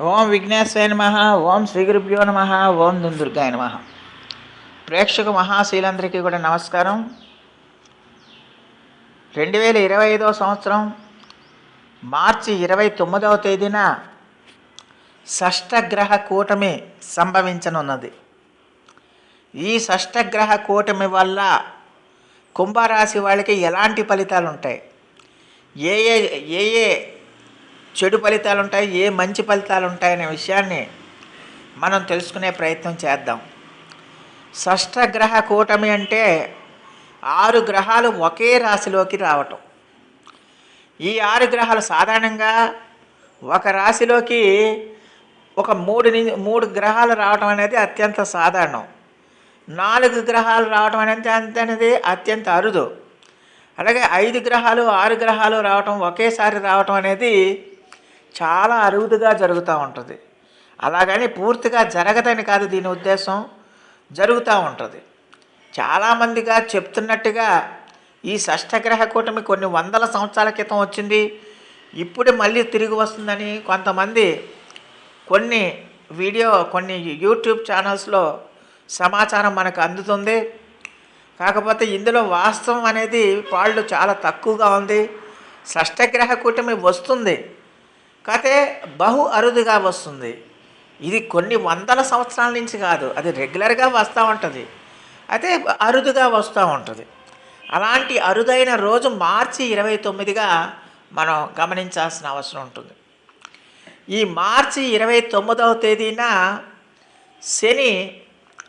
ఓం విఘ్నేశ్వరాయ నమ ఓం శ్రీగురుభ్యో నమ ఓం దుందుర్గాయ నమ. ప్రేక్షక మహాశీలందరికీ కూడా నమస్కారం. రెండు వేల ఇరవై ఐదవ సంవత్సరం మార్చి ఇరవై తొమ్మిదవ తేదీన షష్టగ్రహ కూటమి సంభవించనున్నది. ఈ షష్టగ్రహ కూటమి వల్ల కుంభరాశి వాళ్ళకి ఎలాంటి ఫలితాలు ఉంటాయి ఏ ఏ ఏ ఏ చెడు ఫలితాలు ఉంటాయి ఏ మంచి ఫలితాలు ఉంటాయనే విషయాన్ని మనం తెలుసుకునే ప్రయత్నం చేద్దాం. షష్టగ్రహ కూటమి అంటే ఆరు గ్రహాలు ఒకే రాశిలోకి రావటం. ఈ ఆరు గ్రహాలు సాధారణంగా ఒక రాశిలోకి ఒక మూడు మూడు గ్రహాలు రావటం అనేది అత్యంత సాధారణం. నాలుగు గ్రహాలు రావటం అనేది అనేది అత్యంత అరుదు. అలాగే ఐదు గ్రహాలు ఆరు గ్రహాలు రావటం ఒకేసారి రావటం అనేది చాలా అరుదుగా జరుగుతూ ఉంటుంది. అలాగని పూర్తిగా జరగదని కాదు దీని ఉద్దేశం. జరుగుతూ ఉంటుంది. చాలామందిగా చెప్తున్నట్టుగా ఈ షష్టగ్రహ కూటమి కొన్ని వందల సంవత్సరాల క్రితం వచ్చింది. ఇప్పుడు మళ్ళీ తిరిగి వస్తుందని కొంతమంది కొన్ని వీడియో కొన్ని యూట్యూబ్ ఛానల్స్లో సమాచారం మనకు అందుతుంది. కాకపోతే ఇందులో వాస్తవం అనేది పాళ్ళు చాలా తక్కువగా ఉంది. షష్టగ్రహ కూటమి వస్తుంది. కాకపోతే బహు అరుదుగా వస్తుంది. ఇది కొన్ని వందల సంవత్సరాల నుంచి కాదు అది రెగ్యులర్గా వస్తూ ఉంటుంది. అయితే అరుదుగా వస్తూ ఉంటుంది. అలాంటి అరుదైన రోజు మార్చి ఇరవై తొమ్మిదిగా మనం గమనించాల్సిన అవసరం ఉంటుంది. ఈ మార్చి ఇరవై తొమ్మిదవ తేదీన శని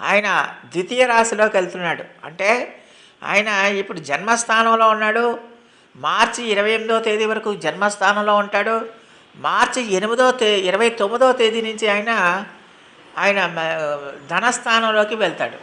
ఆయన ద్వితీయ రాశిలోకి వెళ్తున్నాడు. అంటే ఆయన ఇప్పుడు జన్మస్థానంలో ఉన్నాడు. మార్చి ఇరవై ఎనిమిదవ తేదీ వరకు జన్మస్థానంలో ఉంటాడు. మార్చి ఎనిమిదో తే ఇరవై తొమ్మిదో తేదీ నుంచి ఆయన ఆయన ధనస్థానంలోకి వెళ్తాడు.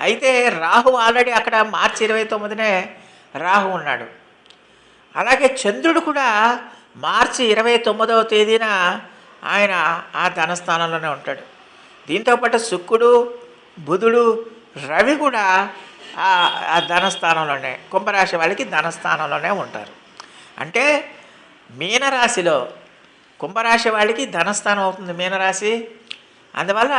అయితే రాహు ఆల్రెడీ అక్కడ మార్చి ఇరవై తొమ్మిదినే రాహు ఉన్నాడు. అలాగే చంద్రుడు కూడా మార్చి ఇరవై తొమ్మిదవ తేదీన ఆయన ఆ ధనస్థానంలోనే ఉంటాడు. దీంతోపాటు శుక్రుడు బుధుడు రవి కూడా ఆ ఆ ధనస్థానంలోనే కుంభరాశి వాళ్ళకి ధనస్థానంలోనే ఉంటారు. అంటే మీనరాశిలో కుంభరాశి వాళ్ళకి ధనస్థానం అవుతుంది మీనరాశి. అందువల్ల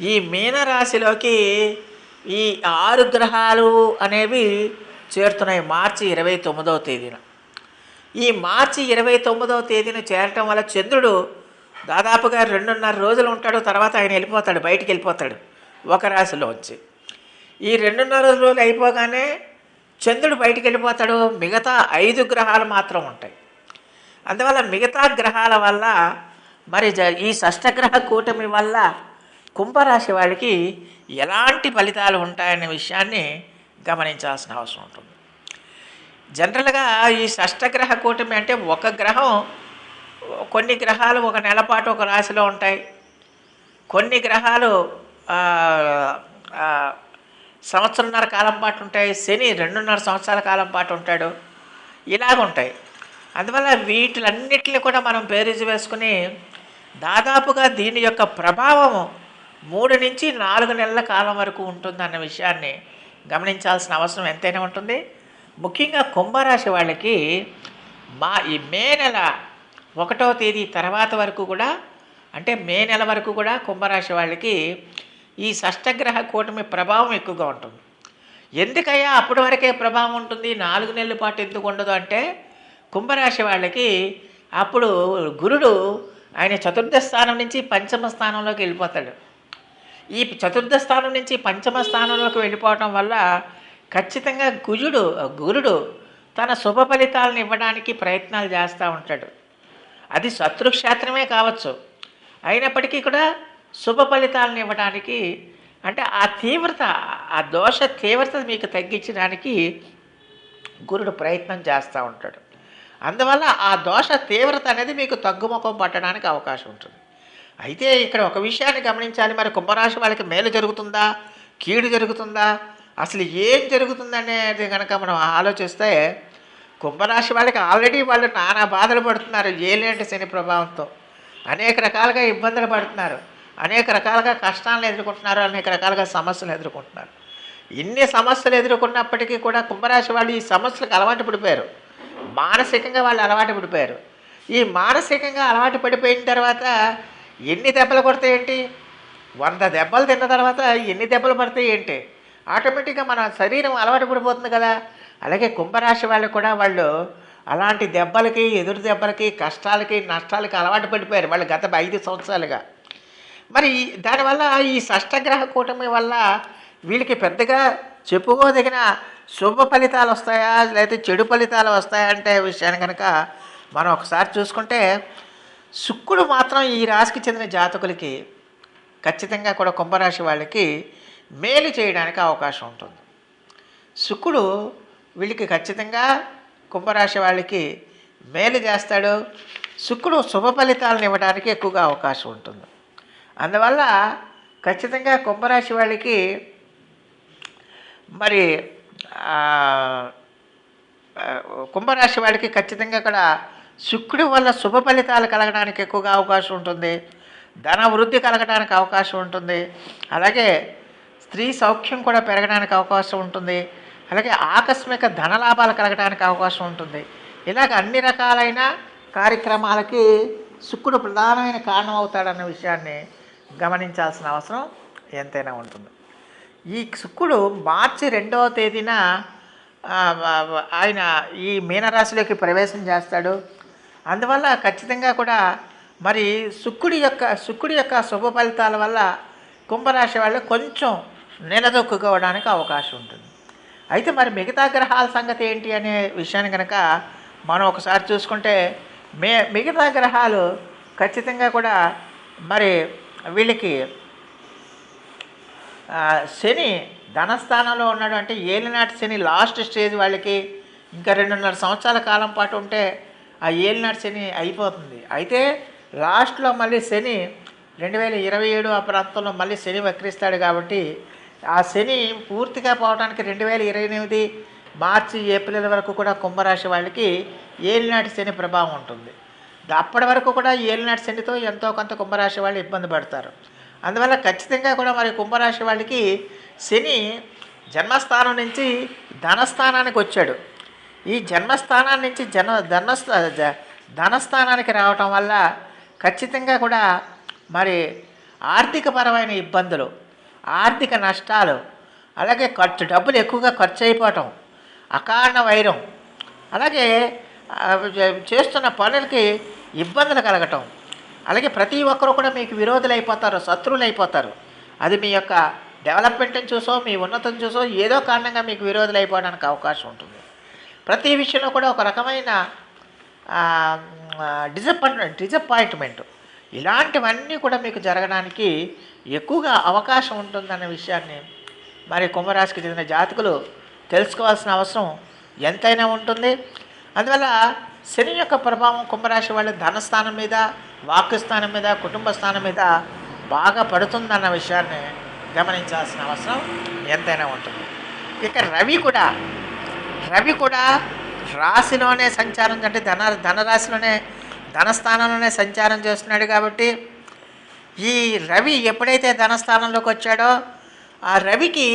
ఈ మీనరాశిలోకి ఈ ఆరు గ్రహాలు అనేవి చేరుతున్నాయి మార్చి ఇరవై తొమ్మిదవ తేదీన. ఈ మార్చి ఇరవై తొమ్మిదవ తేదీన చేరటం వల్ల చంద్రుడు దాదాపుగా రెండున్నర రోజులు ఉంటాడు తర్వాత ఆయన వెళ్ళిపోతాడు బయటికి వెళ్ళిపోతాడు ఒక రాశిలో వచ్చి. ఈ రెండున్నర రోజులు అయిపోగానే చంద్రుడు బయటికి వెళ్ళిపోతాడు మిగతా ఐదు గ్రహాలు మాత్రం ఉంటాయి. అందువల్ల మిగతా గ్రహాల వల్ల మరి జ- ఈ షష్టగ్రహ కూటమి వల్ల కుంభరాశి వాళ్ళకి ఎలాంటి ఫలితాలు ఉంటాయనే విషయాన్ని గమనించాల్సిన అవసరం ఉంటుంది. జనరల్గా ఈ షష్టగ్రహ కూటమి అంటే ఒక గ్రహం కొన్ని గ్రహాలు ఒక నెలపాటు ఒక రాశిలో ఉంటాయి. కొన్ని గ్రహాలు సంవత్సరంన్నర కాలం పాటు ఉంటాయి శని రెండున్నర సంవత్సరాల కాలం పాటు ఉంటాడు. ఇలాగ ఉంటాయి అందువల్ల వీటిలన్నిటిని కూడా మనం బేరీజు వేసుకుని దాదాపుగా దీని యొక్క ప్రభావం మూడు నుంచి నాలుగు నెలల కాలం వరకు ఉంటుందన్న విషయాన్ని గమనించాల్సిన అవసరం ఎంతైనా ఉంటుంది. ముఖ్యంగా కుంభరాశి వాళ్ళకి మా ఈ మే నెల ఒకటో తేదీ తర్వాత వరకు కూడా అంటే మే నెల వరకు కూడా కుంభరాశి వాళ్ళకి ఈ షష్టగ్రహ కూటమి ప్రభావం ఎక్కువగా ఉంటుంది. ఎందుకయ్యా అప్పటి వరకే ప్రభావం ఉంటుంది? నాలుగు నెలల పాటు ఎందుకు ఉండదు అంటే కుంభరాశి వాళ్ళకి అప్పుడు గురుడు ఆయన చతుర్థ స్థానం నుంచి పంచమ స్థానంలోకి వెళ్ళిపోతాడు. ఈ చతుర్థ స్థానం నుంచి పంచమ స్థానంలోకి వెళ్ళిపోవటం వల్ల ఖచ్చితంగా గుజుడు గురుడు తన శుభ ఫలితాలను ఇవ్వడానికి ప్రయత్నాలు చేస్తూ ఉంటాడు. అది శత్రుక్షేత్రమే కావచ్చు. అయినప్పటికీ కూడా శుభ ఫలితాలను ఇవ్వడానికి అంటే ఆ తీవ్రత ఆ దోష తీవ్రత మీకు తగ్గించడానికి గురుడు ప్రయత్నం చేస్తూ ఉంటాడు. అందువల్ల ఆ దోష తీవ్రత అనేది మీకు తగ్గుముఖం పట్టడానికి అవకాశం ఉంటుంది. అయితే ఇక్కడ ఒక విషయాన్ని గమనించాలి. మరి కుంభరాశి వాళ్ళకి మేలు జరుగుతుందా? కీడు జరుగుతుందా? అసలు ఏం జరుగుతుందనేది కనుక మనం ఆలోచిస్తే కుంభరాశి వాళ్ళకి ఆల్రెడీ వాళ్ళు నానా బాధలు పడుతున్నారు. ఏలేంటి శని ప్రభావంతో? అనేక రకాలుగా ఇబ్బందులు పడుతున్నారు. అనేక రకాలుగా కష్టాలను ఎదుర్కొంటున్నారు. అనేక రకాలుగా సమస్యలు ఎదుర్కొంటున్నారు. ఇన్ని సమస్యలు ఎదుర్కొన్నప్పటికీ కూడా కుంభరాశి వాళ్ళు ఈ సమస్యలకు అలవాటు పడిపోయారు. మానసికంగా వాళ్ళు అలవాటు పడిపోయారు. ఈ మానసికంగా అలవాటు పడిపోయిన తర్వాత ఎన్ని దెబ్బలు కొడతాయేంటి వంద దెబ్బలు తిన్న తర్వాత ఎన్ని దెబ్బలు పడతాయి ఏంటి? ఆటోమేటిక్గా మన శరీరం అలవాటు పడిపోతుంది కదా. అలాగే కుంభరాశి వాళ్ళు కూడా వాళ్ళు అలాంటి దెబ్బలకి ఎదురు దెబ్బలకి కష్టాలకి నష్టాలకి అలవాటు పడిపోయారు వాళ్ళు గత ఐదు సంవత్సరాలుగా. మరి దానివల్ల ఈ షష్టగ్రహ కూటమి వల్ల వీళ్ళకి పెద్దగా చెప్పుకోదగిన శుభ ఫలితాలు వస్తాయా? లేకపోతే చెడు ఫలితాలు వస్తాయా అంటే విషయాన్ని కనుక మనం ఒకసారి చూసుకుంటే శుక్రుడు మాత్రం ఈ రాశికి చెందిన జాతకులకి ఖచ్చితంగా కూడా కుంభరాశి వాళ్ళకి మేలు చేయడానికి అవకాశం ఉంటుంది. శుక్రుడు వీళ్ళకి ఖచ్చితంగా కుంభరాశి వాళ్ళకి మేలు చేస్తాడు. శుక్రుడు శుభ ఫలితాలను ఇవ్వడానికి ఎక్కువగా అవకాశం ఉంటుంది. అందువల్ల ఖచ్చితంగా కుంభరాశి వాళ్ళకి మరి కుంభరాశి వాడికి ఖచ్చితంగా కూడా శుక్రుడి వల్ల శుభ ఫలితాలు కలగడానికి ఎక్కువగా అవకాశం ఉంటుంది. ధన వృద్ధి కలగడానికి అవకాశం ఉంటుంది. అలాగే స్త్రీ సౌఖ్యం కూడా పెరగడానికి అవకాశం ఉంటుంది. అలాగే ఆకస్మిక ధన లాభాలు కలగడానికి అవకాశం ఉంటుంది. ఇలాగ అన్ని రకాలైన కార్యక్రమాలకి శుక్రుడు ప్రధానమైన కారణం అవుతాడన్న విషయాన్ని గమనించాల్సిన అవసరం ఎంతైనా ఉంటుంది. ఈ శుక్రుడు మార్చి రెండవ తేదీన ఆయన ఈ మీనరాశిలోకి ప్రవేశం చేస్తాడు. అందువల్ల ఖచ్చితంగా కూడా మరి శుక్రుడి యొక్క శుక్రుడి యొక్క శుభ ఫలితాల వల్ల కుంభరాశి వాళ్ళు కొంచెం నిలదొక్కుకోవడానికి అవకాశం ఉంటుంది. అయితే మరి మిగతా గ్రహాల సంగతి ఏంటి అనే విషయాన్ని కనుక మనం ఒకసారి చూసుకుంటే మే మిగతా గ్రహాలు ఖచ్చితంగా కూడా మరి వీళ్ళకి శని ధనస్థానంలో ఉన్నాడు అంటే ఏలినాటి శని లాస్ట్ స్టేజ్ వాళ్ళకి ఇంకా రెండున్నర సంవత్సరాల కాలం పాటు ఉంటే ఆ ఏలినాటి శని అయిపోతుంది. అయితే లాస్ట్లో మళ్ళీ శని రెండు వేల ఇరవై ఏడు ఆ ప్రాంతంలో మళ్ళీ శని వక్రిస్తాడు కాబట్టి ఆ శని పూర్తిగా పోవడానికి రెండు వేల ఇరవై ఎనిమిది మార్చి ఏప్రిల్ వరకు కూడా కుంభరాశి వాళ్ళకి ఏలినాటి శని ప్రభావం ఉంటుంది. అప్పటి వరకు కూడా ఏలినాటి శనితో ఎంతో కొంత కుంభరాశి వాళ్ళు ఇబ్బంది పడతారు. అందువల్ల ఖచ్చితంగా కూడా మరి కుంభరాశి వాళ్ళకి శని జన్మస్థానం నుంచి ధనస్థానానికి వచ్చాడు. ఈ జన్మస్థానాన్ని నుంచి జన ధనస్థ ధనస్థానానికి రావటం వల్ల ఖచ్చితంగా కూడా మరి ఆర్థికపరమైన ఇబ్బందులు ఆర్థిక నష్టాలు అలాగే ఖర్చు డబ్బులు ఎక్కువగా ఖర్చు అయిపోవటం అకారణ వైరం అలాగే చేస్తున్న పనులకి ఇబ్బందులు కలగటం అలాగే ప్రతి ఒక్కరు కూడా మీకు విరోధులు అయిపోతారు శత్రువులు అయిపోతారు అది మీ యొక్క డెవలప్మెంట్ని చూసో మీ ఉన్నతం చూసో ఏదో కారణంగా మీకు విరోధులు అయిపోవడానికి అవకాశం ఉంటుంది. ప్రతి విషయంలో కూడా ఒక రకమైన డిసప్పాయింట్మెంట్ డిసప్పాయింట్మెంట్ ఇలాంటివన్నీ కూడా మీకు జరగడానికి ఎక్కువగా అవకాశం ఉంటుందన్న విషయాన్ని మరి కుంభరాశికి చెందిన జాతకులు తెలుసుకోవాల్సిన అవసరం ఎంతైనా ఉంటుంది. అందువల్ల శని యొక్క ప్రభావం కుంభరాశి వాళ్ళ ధనస్థానం మీద వాక్యస్థానం మీద కుటుంబ స్థానం మీద బాగా పడుతుందన్న విషయాన్ని గమనించాల్సిన అవసరం ఎంతైనా ఉంటుంది. ఇక రవి కూడా రవి కూడా రాశిలోనే సంచారం అంటే ధన ధనరాశిలోనే ధనస్థానంలోనే సంచారం చేస్తున్నాడు కాబట్టి ఈ రవి ఎప్పుడైతే ధనస్థానంలోకి వచ్చాడో ఆ రవికి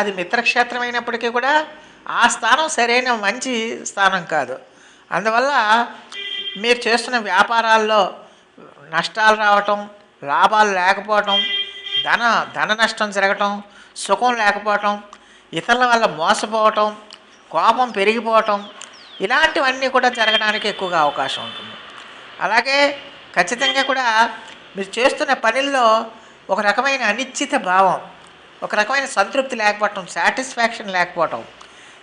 అది మిత్రక్షేత్రం అయినప్పటికీ కూడా ఆ స్థానం సరైన మంచి స్థానం కాదు. అందువల్ల మీరు చేస్తున్న వ్యాపారాల్లో నష్టాలు రావటం లాభాలు లేకపోవటం ధన ధన నష్టం జరగటం సుఖం లేకపోవటం ఇతరుల వల్ల మోసపోవటం కోపం పెరిగిపోవటం ఇలాంటివన్నీ కూడా జరగడానికి ఎక్కువగా అవకాశం ఉంటుంది. అలాగే ఖచ్చితంగా కూడా మీరు చేస్తున్న పనుల్లో ఒక రకమైన అనిశ్చిత భావం ఒక రకమైన సంతృప్తి లేకపోవటం సాటిస్ఫాక్షన్ లేకపోవటం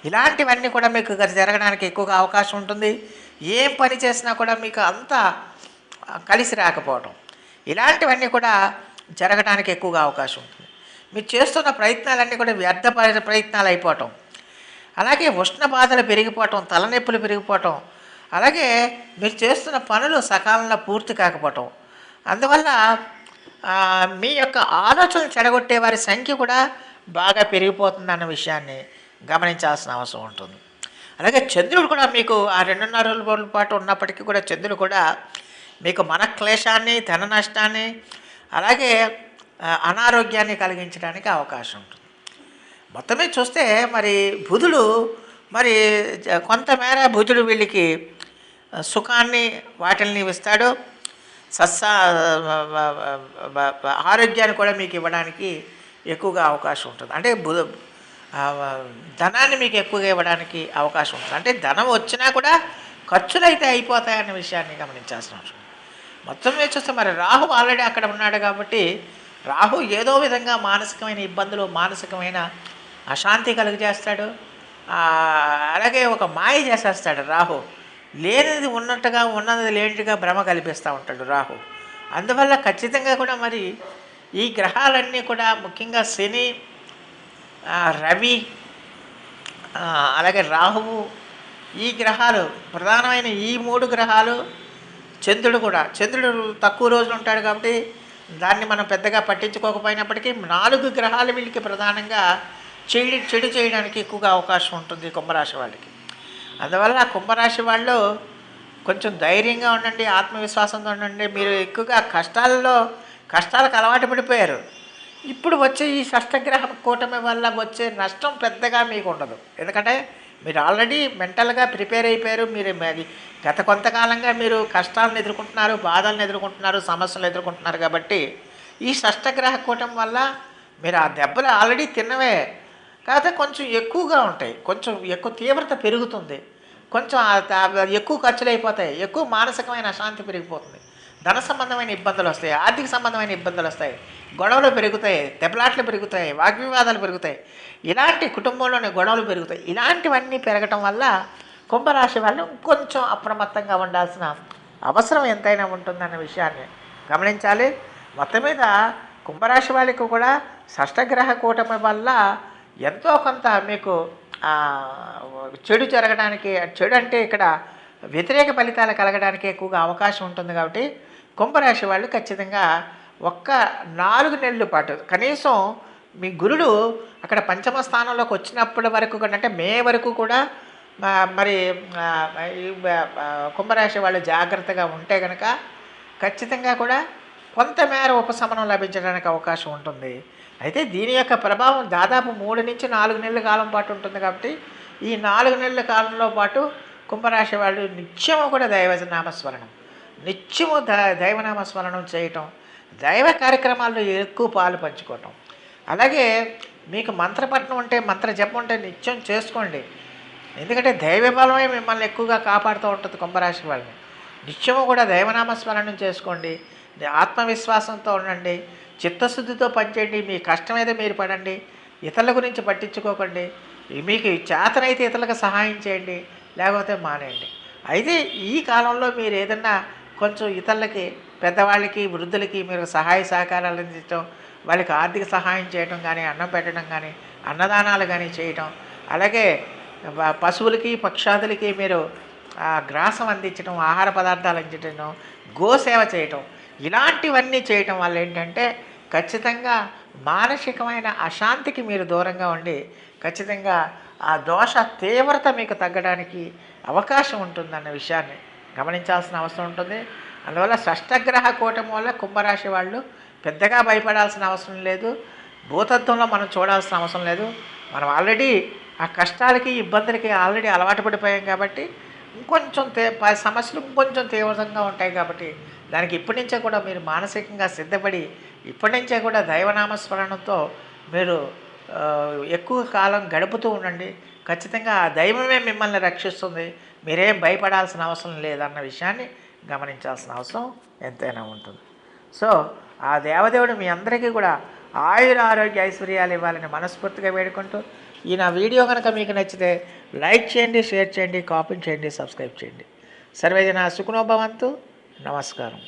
ఇలాంటివన్నీ కూడా మీకు జరగడానికి ఎక్కువగా అవకాశం ఉంటుంది. ఏం పని చేసినా కూడా మీకు అంతా కలిసి రాకపోవటం. ఇలాంటివన్నీ కూడా జరగడానికి ఎక్కువగా అవకాశం ఉంటుంది. మీరు చేస్తున్న ప్రయత్నాలన్నీ కూడా వ్యర్థ ప్రయత్నాలు అయిపోవటం. అలాగే ఉష్ణ బాధలు పెరిగిపోవటం తలనొప్పులు పెరిగిపోవటం అలాగే మీరు చేస్తున్న పనులు సకాలంలో పూర్తి కాకపోవటం. అందువల్ల మీ యొక్క ఆలోచనలు చెడగొట్టే వారి సంఖ్య కూడా బాగా పెరిగిపోతుందన్న విషయాన్ని గమనించాల్సిన అవసరం ఉంటుంది. అలాగే చంద్రుడు కూడా మీకు ఆ రెండున్నర రోజుల పాటు ఉన్నప్పటికీ కూడా చంద్రుడు కూడా మీకు మన క్లేశాన్ని ధన నష్టాన్ని అలాగే అనారోగ్యాన్ని కలిగించడానికి అవకాశం ఉంటుంది. మొత్తం చూస్తే మరి బుధుడు మరి జ- కొంతమేర బుధుడు వీళ్ళకి సుఖాన్ని వాటిల్ని ఇస్తాడు. సస్స ఆరోగ్యాన్ని కూడా మీకు ఇవ్వడానికి ఎక్కువగా అవకాశం ఉంటుంది. అంటే బుధ ధనాన్ని మీకు ఎక్కువగా ఇవ్వడానికి అవకాశం ఉంటుంది. అంటే ధనం వచ్చినా కూడా ఖర్చులు అయితే అయిపోతాయన్న విషయాన్ని గమనించాల్సిన అవసరం మొత్తం మీద చూస్తే మరి రాహు ఆల్రెడీ అక్కడ ఉన్నాడు కాబట్టి రాహు ఏదో విధంగా మానసికమైన ఇబ్బందులు మానసికమైన అశాంతి కలుగజేస్తాడు. అలాగే ఒక మాయ చేసేస్తాడు రాహు. లేనిది ఉన్నట్టుగా ఉన్నది లేనిదిగా భ్రమ కల్పిస్తూ ఉంటాడు రాహు. అందువల్ల ఖచ్చితంగా కూడా మరి ఈ గ్రహాలన్నీ కూడా ముఖ్యంగా శని రవి అలాగే రాహువు ఈ గ్రహాలు ప్రధానమైన ఈ మూడు గ్రహాలు చంద్రుడు కూడా. చంద్రుడు తక్కువ రోజులు ఉంటాడు కాబట్టి దాన్ని మనం పెద్దగా పట్టించుకోకపోయినప్పటికీ నాలుగు గ్రహాలు వీళ్ళకి ప్రధానంగా చెడు చెడు చేయడానికి ఎక్కువగా అవకాశం ఉంటుంది కుంభరాశి వాళ్ళకి. అందువల్ల కుంభరాశి వాళ్ళు కొంచెం ధైర్యంగా ఉండండి ఆత్మవిశ్వాసంతో ఉండండి. మీరు ఎక్కువగా కష్టాల్లో కష్టాలకు అలవాటు పడిపోయారు. ఇప్పుడు వచ్చే ఈ షష్టగ్రహ కూటమి వల్ల వచ్చే నష్టం పెద్దగా మీకు ఉండదు. ఎందుకంటే మీరు ఆల్రెడీ మెంటల్గా ప్రిపేర్ అయిపోయారు. మీరు గత కొంతకాలంగా మీరు కష్టాలను ఎదుర్కొంటున్నారు బాధలను ఎదుర్కొంటున్నారు సమస్యలు ఎదుర్కొంటున్నారు కాబట్టి ఈ షష్టగ్రహ కూటమి వల్ల మీరు ఆ దెబ్బలు ఆల్రెడీ తిన్నవే. కాకపోతే కొంచెం ఎక్కువగా ఉంటాయి. కొంచెం ఎక్కువ తీవ్రత పెరుగుతుంది. కొంచెం ఎక్కువ ఖర్చులు అయిపోతాయి. ఎక్కువ మానసికమైన అశాంతి పెరిగిపోతుంది. ధన సంబంధమైన ఇబ్బందులు వస్తాయి ఆర్థిక సంబంధమైన ఇబ్బందులు వస్తాయి గొడవలు పెరుగుతాయి దెబ్బలాట్లు పెరుగుతాయి వాగ్వివాదాలు పెరుగుతాయి. ఇలాంటి కుటుంబంలోని గొడవలు పెరుగుతాయి. ఇలాంటివన్నీ పెరగటం వల్ల కుంభరాశి వాళ్ళు కొంచెం అప్రమత్తంగా ఉండాల్సిన అవసరం ఎంతైనా ఉంటుందన్న విషయాన్ని గమనించాలి. మొత్తం మీద కుంభరాశి వాళ్ళకి కూడా షష్టగ్రహ కూటమి వల్ల ఎంతో కొంత మీకు చెడు జరగడానికి చెడు అంటే ఇక్కడ వ్యతిరేక ఫలితాలు కలగడానికి ఎక్కువగా అవకాశం ఉంటుంది కాబట్టి కుంభరాశి వాళ్ళు ఖచ్చితంగా ఒక్క నాలుగు నెలల పాటు కనీసం మీ గురుడు అక్కడ పంచమ స్థానంలోకి వచ్చినప్పటి వరకు కూడా అంటే మే వరకు కూడా మరి కుంభరాశి వాళ్ళు జాగ్రత్తగా ఉంటే కనుక ఖచ్చితంగా కూడా కొంతమేర ఉపశమనం లభించడానికి అవకాశం ఉంటుంది. అయితే దీని యొక్క ప్రభావం దాదాపు మూడు నుంచి నాలుగు నెలల కాలం పాటు ఉంటుంది కాబట్టి ఈ నాలుగు నెలల కాలంలో పాటు కుంభరాశి వాళ్ళు నిత్యము కూడా దైవనామస్మరణం నిత్యము ద దైవనామస్మరణం చేయటం దైవ కార్యక్రమాల్లో ఎక్కువ పాలు పంచుకోవటం. అలాగే మీకు మంత్రపట్నం ఉంటే మంత్ర జపం ఉంటే నిత్యం చేసుకోండి. ఎందుకంటే దైవ బలమే మిమ్మల్ని ఎక్కువగా కాపాడుతూ ఉంటుంది కుంభరాశి వాళ్ళని. నిత్యము కూడా దైవనామస్మరణం చేసుకోండి. ఆత్మవిశ్వాసంతో ఉండండి. చిత్తశుద్ధితో పనిచేయండి. మీ కష్టం మీద మీరు పడండి. ఇతరుల గురించి పట్టించుకోకండి. మీకు చేతనైతే ఇతరులకు సహాయం చేయండి. లేకపోతే మానేయండి. అయితే ఈ కాలంలో మీరు ఏదన్నా కొంచెం ఇతరులకి పెద్దవాళ్ళకి వృద్ధులకి మీరు సహాయ సహకారాలు అందించడం వాళ్ళకి ఆర్థిక సహాయం చేయడం కానీ అన్నం పెట్టడం కానీ అన్నదానాలు కానీ చేయటం అలాగే పశువులకి పక్షాదులకి మీరు ఆ, గ్రాసం అందించడం ఆహార పదార్థాలు అందించడం గోసేవ చేయటం. ఇలాంటివన్నీ చేయటం వల్ల ఏంటంటే ఖచ్చితంగా మానసికమైన అశాంతికి మీరు దూరంగా ఉండి ఖచ్చితంగా ఆ దోష తీవ్రత మీకు తగ్గడానికి అవకాశం ఉంటుందన్న విషయాన్ని గమనించాల్సిన అవసరం ఉంటుంది. అందువల్ల షష్టగ్రహ కూటమి వల్ల కుంభరాశి వాళ్ళు పెద్దగా భయపడాల్సిన అవసరం లేదు. భూతత్వంలో మనం చూడాల్సిన అవసరం లేదు. మనం ఆల్రెడీ ఆ కష్టాలకి ఇబ్బందులకి ఆల్రెడీ అలవాటు పడిపోయాం కాబట్టి ఇంకొంచెం తే ప- సమస్యలు ఇంకొంచెం తీవ్రంగా ఉంటాయి కాబట్టి దానికి ఇప్పటి నుంచే కూడా మీరు మానసికంగా సిద్ధపడి ఇప్పటి నుంచే కూడా దైవనామస్మరణతో మీరు ఎక్కువ కాలం గడుపుతూ ఉండండి. ఖచ్చితంగా ఆ దైవమే మిమ్మల్ని రక్షిస్తుంది. మీరేం భయపడాల్సిన అవసరం లేదన్న విషయాన్ని గమనించాల్సిన అవసరం ఎంతైనా ఉంటుంది. సో ఆ దేవదేవుడు మీ అందరికీ కూడా ఆయుర ఆరోగ్య ఐశ్వర్యాలు ఇవ్వాలని మనస్ఫూర్తిగా వేడుకుంటూ ఈ నా వీడియో కనుక మీకు నచ్చితే లైక్ చేయండి షేర్ చేయండి కామెంట్ చేయండి సబ్స్క్రైబ్ చేయండి. సర్వేజన సుఖనోభవంతు నమస్కారం.